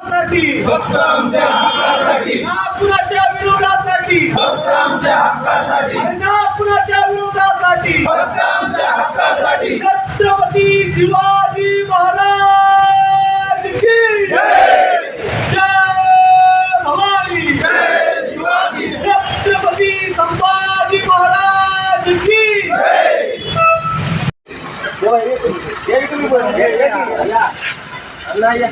साठी फक्त आमच्या हक्कासाठी. नागपुराच्या विरोधासाठी. फक्त आमच्या हक्कासाठी. नागपुराच्या विरोधासाठी. फक्त आमच्या हक्कासाठी. छत्रपती शिवाजी महाराज की जय! जय भवानी. जय शिवाजी. छत्रपती संभाजी महाराज की जय! आमच्या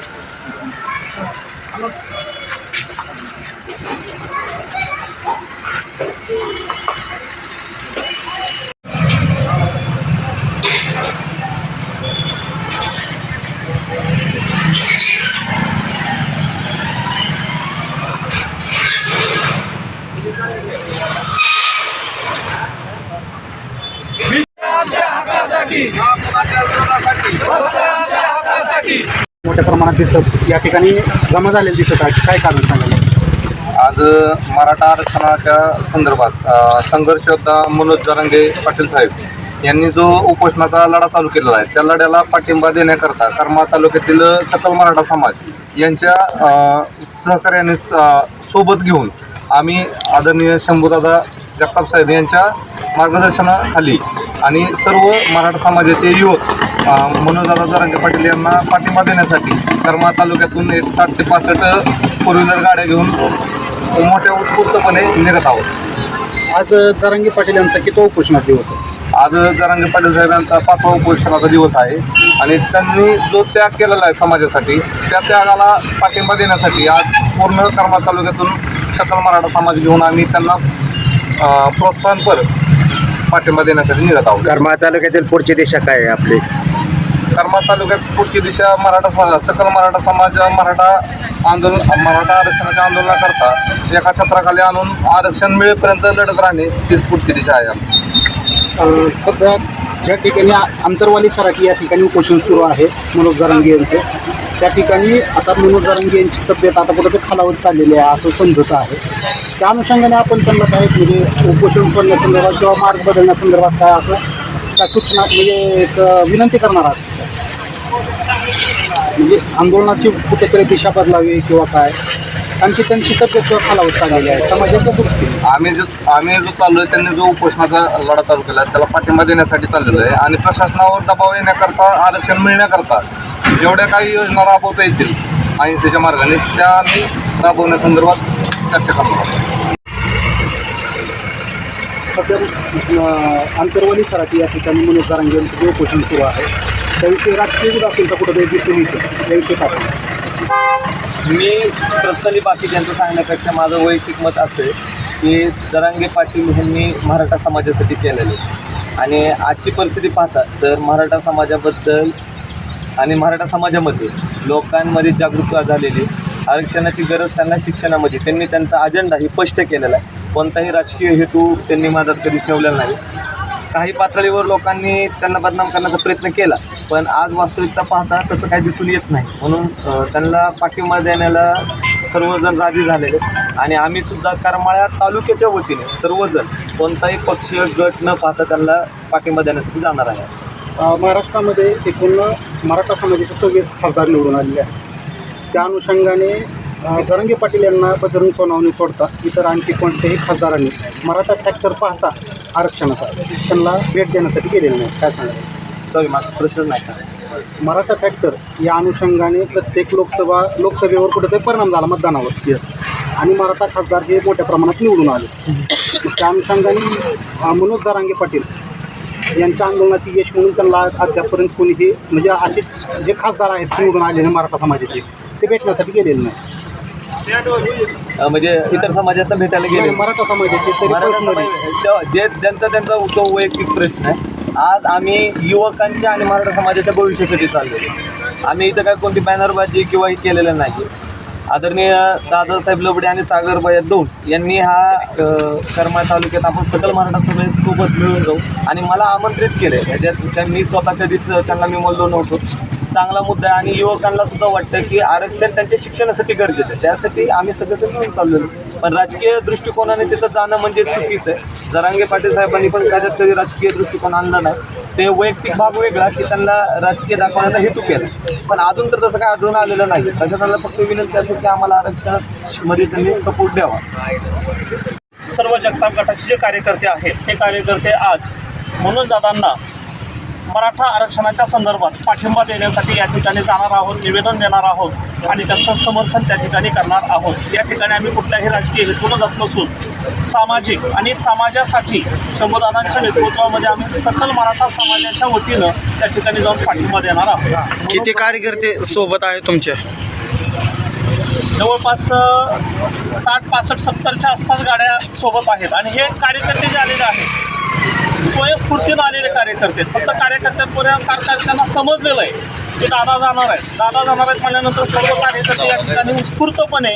हक्कासाठी फक्त आमच्या हक्कासाठी मोठ्या प्रमाणात दिसत या ठिकाणी जमा झालेलं दिसत आहे. काय कारण सांगायला आज मराठा आरक्षणाच्या संदर्भात अ, संघर्ष योद्धा मनोज जरांगे पाटील साहेब यांनी जो उपोषणाचा लढा चालू केलेला आहे त्या लढ्याला पाठिंबा देण्याकरता कर्मा तालुक्यातील सकल मराठा समाज यांच्या सहकार्याने सोबत घेऊन आम्ही आदरणीय शंभूदादा जगताप साहेब यांच्या मार्गदर्शनाखाली आणि सर्व मराठा समाजाचे युवक मनोजदादा जरांगे पाटील यांना पाठिंबा देण्यासाठी कर्मा तालुक्यातून एक साठ ते पासष्ट फोर व्हीलर गाड्या घेऊन मोठ्या उत्स्फूर्तपणे निघत आहोत. आज जरांगी पाटील यांचा किती उपोषणाचा दिवस आहे? आज जरांगे पाटील साहेब यांचा पाचवा उपोषणाचा दिवस आहे आणि त्यांनी जो त्याग केलेला आहे समाजासाठी त्या त्यागाला पाठिंबा देण्यासाठी आज पूर्ण कर्मा तालुक्यातून सकल मराठा समाज घेऊन आम्ही त्यांना प्रोत्साहनपर पाठिंबा देण्यासाठी निघत आहोत. करमाळा तालुक्यातील पुढची दिशा काय आहे आपली? कर्मा तालुक्यात पुढची दिशा मराठा स- सकल मराठा समाज मराठा आंदोलन मराठा आरक्षणाच्या आंदोलनाकरता एका छत्राखाली आणून आरक्षण मिळेपर्यंत लढत राहणे हीच पुढची दिशा आहे आमची अ, सध्या ज्या ठिकाणी आ- आंतरवाली सराठी या ठिकाणी उपोषण सुरू आहे मनोज जरांगे यांचे. त्या ठिकाणी आता मनोज जरांगे यांची तब्येत आता कुठं खालावत चाललेली आहे असं समजत आहे. त्या अनुषंगाने आपण त्यांना काय म्हणजे उपोषण सोडण्यासंदर्भात किंवा मार्ग बदलण्यासंदर्भात काय असं त्या सूचना म्हणजे एक विनंती करणार आहात? म्हणजे आंदोलनाची कुठेतरी दिशा बदलावी किंवा काय? आणखी त्यांची तब्येत खालावत चाललेली आहे समाजाच्या दृष्टीने. आम्ही जो आम्ही जो चाललो आहे त्यांनी जो उपोषणाचा लढा चालू केला आहे, त्याला पाठिंबा देण्यासाठी चाललेलो आहे. आणि प्रशासनावर दबाव येण्याकरता आरक्षण मिळण्याकरता जेवढ्या काही योजना राबवता येतील अहिंसेच्या मार्गाने त्या आम्ही राबवण्यासंदर्भात चर्चा करणार आहोत. सध्या अं, आंतरवाली सराठी या ठिकाणी मनोज जारांगे यांचं जे उपोषण सुरू आहे. त्याविषयी राजकीय विध असेल तर कुठं दिसून येतं त्याविषयी सांगा मी पर्सनली बाकीच्यांचं सांगण्यापेक्षा माझं वैयक्तिक मत असे की जरांगे पाटील यांनी मराठा समाजासाठी केलेले आणि आजची परिस्थिती पाहता तर मराठा समाजाबद्दल आणि मराठा समाजामध्ये लोकांमध्ये जागरूकता झालेली आरक्षणाची गरज त्यांना शिक्षणामध्ये त्यांनी त्यांचा अजेंडा ही स्पष्ट केलेला आहे. कोणताही राजकीय हेतू त्यांनी माझ्यात कधीच ठेवलेला नाही. काही पातळीवर लोकांनी त्यांना बदनाम करण्याचा प्रयत्न केला पण आज वास्तविकता पाहता तसं काही दिसून येत नाही. म्हणून त्यांना पाठिंबा देण्याला सर्वजण राजी झालेले आणि आम्ही सुद्धा करमाळ्या तालुक्याच्या वतीने सर्वजण कोणताही पक्षीय गट न पाहता त्यांना पाठिंबा देण्यासाठी जाणार आहे. महाराष्ट्रामध्ये एकूण मराठा समाजाचे सव्वीस खासदार निवडून आलेले आहेत. त्या अनुषंगाने जरांगे पाटील यांना बजरंग सोनावणे सोडता इतर आणखी कोणत्याही खासदारांनी मराठा फॅक्टर पाहता आरक्षणाचा त्यांना भेट देण्यासाठी गेलेलं नाही काय सांगाल? सॉरी माझा प्रश्न नाही का? मराठा फॅक्टर या अनुषंगाने प्रत्येक लोकसभा लोकसभेवर कुठेतरी परिणाम झाला मतदानावर. आणि मराठा खासदार हे मोठ्या प्रमाणात निवडून आले. त्या अनुषंगाने मनोज दारांगे पाटील यांच्या आंदोलनाची यश म्हणून त्यांना अद्यापर्यंत कोणीही म्हणजे असे जे खासदार आहेत निवडून आलेले मराठा समाजाचे ते भेटण्यासाठी गेलेले नाही. म्हणजे इतर समाजात भेटायला गेले. मराठा समाजाचे जे ज्यांचा त्यांचा तो वैयक्तिक प्रश्न आहे. आज आम्ही युवकांच्या आणि मराठा समाजाच्या भविष्यासाठी चाललेलो. आम्ही इथं काय कोणती बॅनरबाजी किंवा हे केलेलं नाही आदरणीय दादासाहेब लबडे आणि सागर भैया दोन यांनी हा अ, करमाळ तालुक्यात आपण सकल मराठा सोबत मिळून जाऊ. आणि मला आमंत्रित केले ह्याच्यात मी स्वतः कधीच त्यांना मी बोललो नव्हतो. चांगला मुद्दा आहे आणि युवकांना सुद्धा वाटतं की आरक्षण त्यांच्या शिक्षणासाठी गरजेचं आहे. त्यासाठी आम्ही सगळं मिळून चाललेलो. पण राजकीय दृष्टिकोनाने तिथं जाणं म्हणजे चुकीचं आहे. जरांगे पाटील साहेबांनी पण त्याच्यात कधी राजकीय दृष्टिकोन आणला नाही. ते वैयक्तिक भाग वेगळा की त्यांना राजकीय दाखवण्याचा हेतू केला. पण अजून तर तसं काय आढळून आलेलं नाही. प्रशासनाला फक्त विनंती असेल की आम्हाला आरक्षणामध्ये त्यांनी सपोर्ट द्यावा. सर्व जगताप गटाचे जे कार्यकर्ते आहेत ते कार्यकर्ते आज मनोज दादांना मराठा आरक्षणाच्या संदर्भात पाठिंबा देण्यासाठी या ठिकाणी जाणार आहोत निवेदन देणार आहोत आणि त्यांचं समर्थन त्या ठिकाणी करणार आहोत. या ठिकाणी आम्ही कुठल्याही राजकीय हेतून जात नसून सामाजिक आणि समाजासाठी शंभूदादांच्या नेतृत्वामध्ये आम्ही सकल मराठा समाजाच्या वतीनं त्या ठिकाणी जाऊन पाठिंबा देणार आहोत. किती कार्यकर्ते सोबत आहे तुमच्या जवळपास साठ पासष्ट सत्तरच्या आसपास गाड्या सोबत आहेत आणि हे कार्यकर्ते जे आलेले आहेत स्फूर्तीनं आलेले कार्यकर्ते फक्त कार्यकर्त्यांपर्यंत कार्यकर्त्यांना समजलेलं आहे. की दादा जाणार आहेत. दादा जाणार आहेत म्हणल्यानंतर सर्व कार्यकर्ते या ठिकाणी उत्स्फूर्तपणे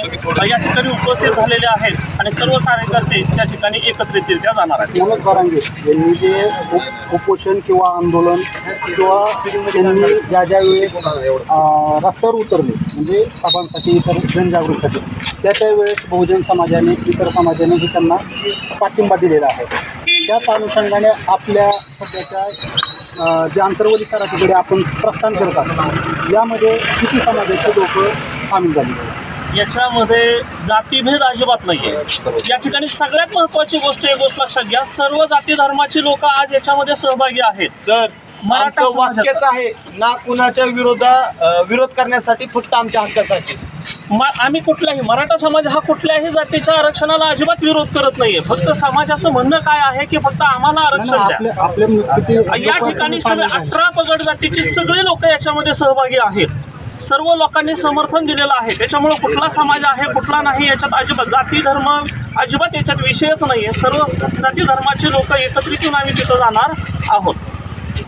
या ठिकाणी उपस्थित झालेले आहेत आणि सर्व कार्यकर्ते त्या ठिकाणी एकत्रितरित्या जाणार आहेत. मनोज बारांगे यांनी जे उपोषण किंवा आंदोलन किंवा त्यांनी ज्या ज्या वेळेस रस्त्यावर उतरले म्हणजे सभांसाठी इतर जनजागृतीसाठी त्या त्या वेळेस बहुजन समाजाने इतर समाजानेही त्यांना पाठिंबा दिलेला आहे. त्याच अनुषंगाने आपल्या सध्याच्या जे आंतरवली सराठीकडे आपण प्रस्थान करत आहोत यामध्ये किती समाजाचे लोक सामील झाले? याच्यामध्ये जातीभेद अजिबात नाही आहे या ठिकाणी सगळ्यात महत्त्वाची गोष्ट एक गोष्ट लक्षात घ्या सर्व जाती धर्माची लोक आज याच्यामध्ये सहभागी आहेत. सर आमचं समाजाचं. वाक्यच आहे ना कुणाच्या विरोधा विरोध करण्यासाठी फक्त आमच्या हक्कासाठी. मा- आम्ही कुठल्याही मराठा समाज हा कुठल्याही जातीच्या आरक्षणाला अजिबात विरोध करत नाहीये. फक्त समाजाचं म्हणणं काय आहे की फक्त आम्हाला आरक्षण द्या. या ठिकाणी सगळे? अठरा पगड जातीचे सगळे लोक याच्यामध्ये सहभागी आहेत. सर्व लोकांनी समर्थन दिलेलं आहे. त्याच्यामुळे कुठला समाज आहे कुठला नाही याच्यात अजिबात जाती धर्म अजिबात याच्यात विषयच नाही आहे सर्व जाती धर्माचे लोक एकत्रित आम्ही तिथं जाणार आहोत.